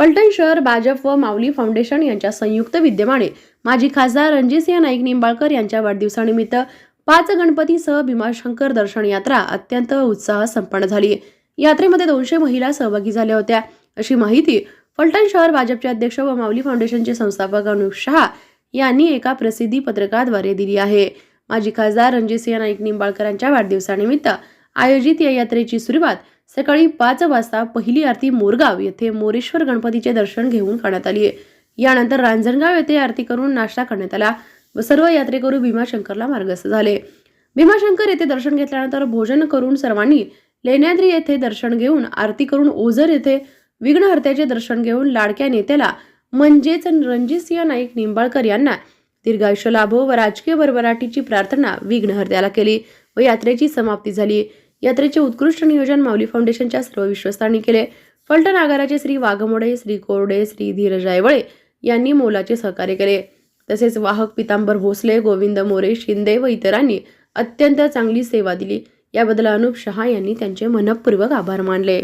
फलटण शहर भाजप व माऊली फाउंडेशन यांच्या संयुक्त विद्यमाने माजी खासदार रणजितसिंह नाईक निंबाळकर यांच्या वाढदिवसानिमित्त पाच गणपतीसह भीमाशंकर दर्शन यात्रा अत्यंत उत्साह संपन्न झाली. यात्रेमध्ये दोनशे महिला सहभागी झाल्या होत्या. अशी माहिती फलटण शहर भाजपचे अध्यक्ष व माऊली फाउंडेशनचे संस्थापक अनुप शहा यांनी एका प्रसिद्धी पत्रकाद्वारे दिली आहे. माजी खासदार रणजितसिंह नाईक निंबाळकरांच्या वाढदिवसानिमित्त आयोजित या यात्रेची सुरुवात सकाळी पाच वाजता पहिली आरती मोरगाव येथे मोरेश्वर गणपतीचे दर्शन घेऊन करण्यात आली यानंतर रांजणगाव येथे आरती करून नाश्ता करण्यात आला व सर्व यात्रेकरू भीमाशंकरला मार्गस्थ झाले. भीमाशंकर येथे दर्शन घेतल्यानंतर भोजन करून सर्वांनी लेण्याद्री येथे दर्शन घेऊन आरती करून ओझर येथे विघ्नहर्त्याचे दर्शन घेऊन लाडक्या नेत्याला म्हणजेच रणजितसिंह नाईक निंबाळकर यांना दीर्घायुष्य लाभो व राजकीय भरभराटीची प्रार्थना विघ्नहर्त्याला केली व यात्रेची समाप्ती झाली. यात्रेचे उत्कृष्ट नियोजन माऊली फाउंडेशनच्या सर्व विश्वस्तांनी केले. फलटण आगाराचे श्री वाघमोडे श्री कोरडे श्री धीरज रायवळे यांनी मोलाचे सहकार्य केले. तसेच वाहक पितांबर भोसले गोविंद मोरे शिंदे व इतरांनी अत्यंत चांगली सेवा दिली. याबद्दल अनुप शहा यांनी त्यांचे मनपूर्वक आभार मानले.